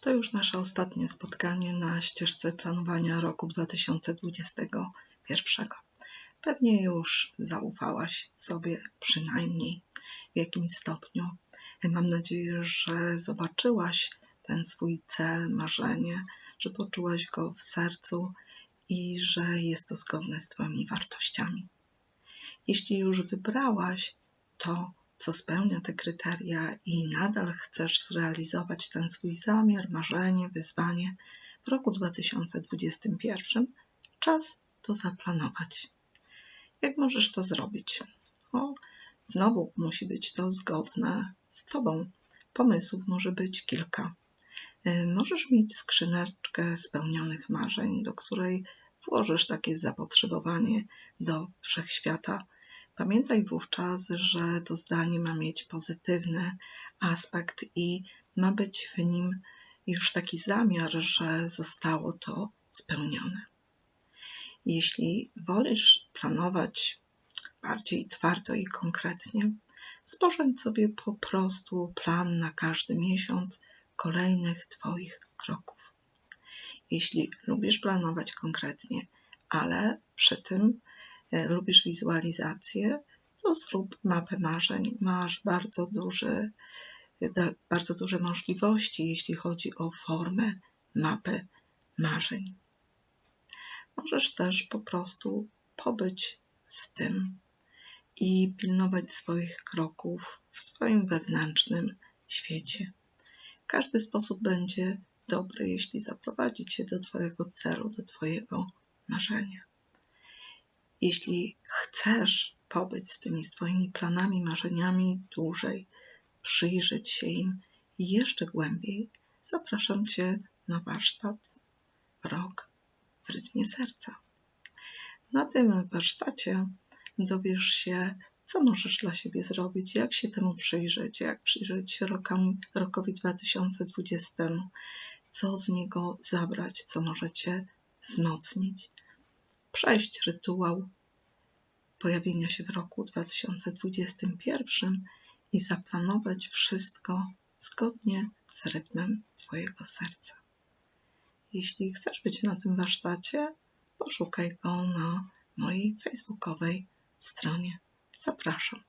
To już nasze ostatnie spotkanie na ścieżce planowania roku 2021. Pewnie już zaufałaś sobie przynajmniej w jakimś stopniu. Mam nadzieję, że zobaczyłaś ten swój cel, marzenie, że poczułaś go w sercu i że jest to zgodne z Twoimi wartościami. Jeśli już wybrałaś to, co spełnia te kryteria i nadal chcesz zrealizować ten swój zamiar, marzenie, wyzwanie w roku 2021, czas to zaplanować. Jak możesz to zrobić? O, znowu musi być to zgodne z Tobą. Pomysłów może być kilka. Y, możesz mieć skrzyneczkę spełnionych marzeń, do której włożysz takie zapotrzebowanie do wszechświata. Pamiętaj wówczas, że to zdanie ma mieć pozytywny aspekt i ma być w nim już taki zamiar, że zostało to spełnione. Jeśli wolisz planować bardziej twardo i konkretnie, sporządź sobie po prostu plan na każdy miesiąc kolejnych Twoich kroków. Jeśli lubisz planować konkretnie, ale przy tym lubisz wizualizację, to zrób mapę marzeń. Masz bardzo duży, bardzo duże możliwości, jeśli chodzi o formę mapy marzeń. Możesz też po prostu pobyć z tym i pilnować swoich kroków w swoim wewnętrznym świecie. Każdy sposób będzie dobry, jeśli zaprowadzi cię do Twojego celu, do Twojego marzenia. Jeśli chcesz pobyć z tymi swoimi planami, marzeniami dłużej, przyjrzeć się im jeszcze głębiej, zapraszam Cię na warsztat Rok w rytmie serca. Na tym warsztacie dowiesz się, co możesz dla siebie zrobić, jak się temu przyjrzeć, jak przyjrzeć się rokom, rokowi 2020, co z niego zabrać, co możecie wzmocnić. Przejść rytuał pojawienia się w roku 2021 i zaplanować wszystko zgodnie z rytmem Twojego serca. Jeśli chcesz być na tym warsztacie, poszukaj go na mojej facebookowej stronie. Zapraszam.